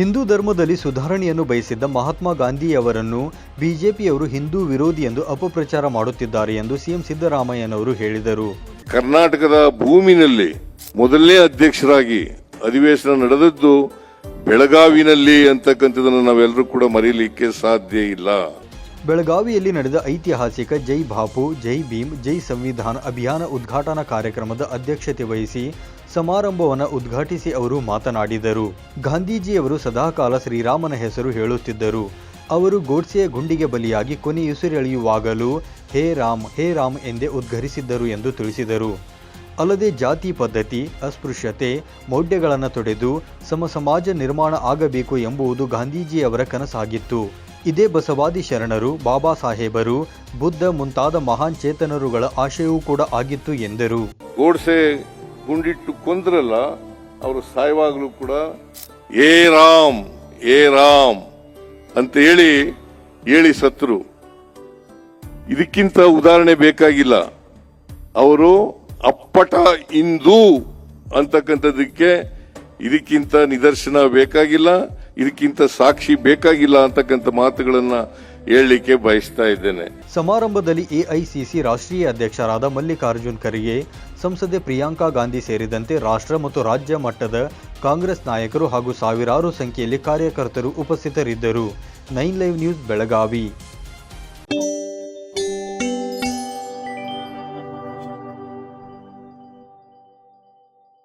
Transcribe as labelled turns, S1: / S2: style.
S1: ಹಿಂದೂ ಧರ್ಮದಲ್ಲಿ ಸುಧಾರಣೆಯನ್ನು ಬಯಸಿದ್ದ ಮಹಾತ್ಮ ಗಾಂಧಿಯವರನ್ನು ಬಿಜೆಪಿಯವರು ಹಿಂದೂ ವಿರೋಧಿ ಎಂದು ಅಪಪ್ರಚಾರ ಮಾಡುತ್ತಿದ್ದಾರೆ ಎಂದು ಸಿಎಂ ಸಿದ್ದರಾಮಯ್ಯನವರು ಹೇಳಿದರು.
S2: ಕರ್ನಾಟಕದ ಭೂಮಿನಲ್ಲಿ ಮೊದಲನೇ ಅಧ್ಯಕ್ಷರಾಗಿ ಅಧಿವೇಶನ ನಡೆದದ್ದು ಬೆಳಗಾವಿನಲ್ಲಿ ಅಂತಕ್ಕಂಥದ್ದನ್ನು ನಾವೆಲ್ಲರೂ ಕೂಡ ಮರೀಲಿಕ್ಕೆ ಸಾಧ್ಯ ಇಲ್ಲ.
S1: ಬೆಳಗಾವಿಯಲ್ಲಿ ನಡೆದ ಐತಿಹಾಸಿಕ ಜೈ ಬಾಪು, ಜೈ ಭೀಮ್, ಜೈ ಸಂವಿಧಾನ ಅಭಿಯಾನ ಉದ್ಘಾಟನಾ ಕಾರ್ಯಕ್ರಮದ ಅಧ್ಯಕ್ಷತೆ ವಹಿಸಿ ಸಮಾರಂಭವನ್ನು ಉದ್ಘಾಟಿಸಿ ಅವರು ಮಾತನಾಡಿದರು. ಗಾಂಧೀಜಿಯವರು ಸದಾಕಾಲ ಶ್ರೀರಾಮನ ಹೆಸರು ಹೇಳುತ್ತಿದ್ದರು. ಅವರು ಗೋಡ್ಸೆಯ ಗುಂಡಿಗೆ ಬಲಿಯಾಗಿ ಕೊನೆಯುಸಿರೆಳೆಯುವಾಗಲೂ ಹೇ ರಾಮ್ ಹೇ ರಾಮ್ ಎಂದೇ ಉದ್ಘರಿಸಿದ್ದರು ಎಂದು ತಿಳಿಸಿದರು. ಅಲ್ಲದೆ ಜಾತಿ ಪದ್ಧತಿ, ಅಸ್ಪೃಶ್ಯತೆ, ಮೌಢ್ಯಗಳನ್ನು ತೊಡೆದು ಸಮ ಸಮಾಜ ನಿರ್ಮಾಣ ಆಗಬೇಕು ಎಂಬುದು ಗಾಂಧೀಜಿಯವರ ಕನಸಾಗಿತ್ತು. ಇದೇ ಬಸವಾದಿ ಶರಣರು, ಬಾಬಾ ಸಾಹೇಬರು, ಬುದ್ಧ ಮುಂತಾದ ಮಹಾನ್ ಚೇತನರುಗಳ ಆಶಯವೂ ಕೂಡ ಆಗಿತ್ತು ಎಂದರು.
S2: ಗೋಡ್ಸೆ ಗುಂಡಿಟ್ಟು ಕೊಂದ್ರಲ್ಲ, ಅವರು ಸಾಯುವಾಗಲೂ ಕೂಡ, ಏ ರಾಮ್ ಏ ರಾಮ್ ಅಂತ ಹೇಳಿ ಹೇಳಿ ಸತ್ರು. ಇದಕ್ಕಿಂತ ಉದಾಹರಣೆ ಬೇಕಾಗಿಲ್ಲ. ಅವರು ಅಪ್ಪಟ ಹಿಂದೂ ಅಂತಕ್ಕಂಥದ್ದಕ್ಕೆ ಇದಕ್ಕಿಂತ ನಿದರ್ಶನ ಬೇಕಾಗಿಲ್ಲ. ಇದಕ್ಕಿಂತ ಸಾಕ್ಷಿ ಬೇಕಾಗಿಲ್ಲ ಅಂತಕ್ಕಂಥ ಮಾತುಗಳನ್ನ ಹೇಳಲಿಕ್ಕೆ ಬಯಸ್ತಾ ಇದ್ದೇನೆ.
S1: ಸಮಾರಂಭದಲ್ಲಿ ಎಐಸಿಸಿ ರಾಷ್ಟ್ರೀಯ ಅಧ್ಯಕ್ಷರಾದ ಮಲ್ಲಿಕಾರ್ಜುನ್ ಖರ್ಗೆ, ಸಂಸದೆ ಪ್ರಿಯಾಂಕಾ ಗಾಂಧಿ ಸೇರಿದಂತೆ ರಾಷ್ಟ್ರ ಮತ್ತು ರಾಜ್ಯ ಮಟ್ಟದ ಕಾಂಗ್ರೆಸ್ ನಾಯಕರು ಹಾಗೂ ಸಾವಿರಾರು ಸಂಖ್ಯೆಯಲ್ಲಿ ಕಾರ್ಯಕರ್ತರು ಉಪಸ್ಥಿತರಿದ್ದರು. Nine live news Belagavi.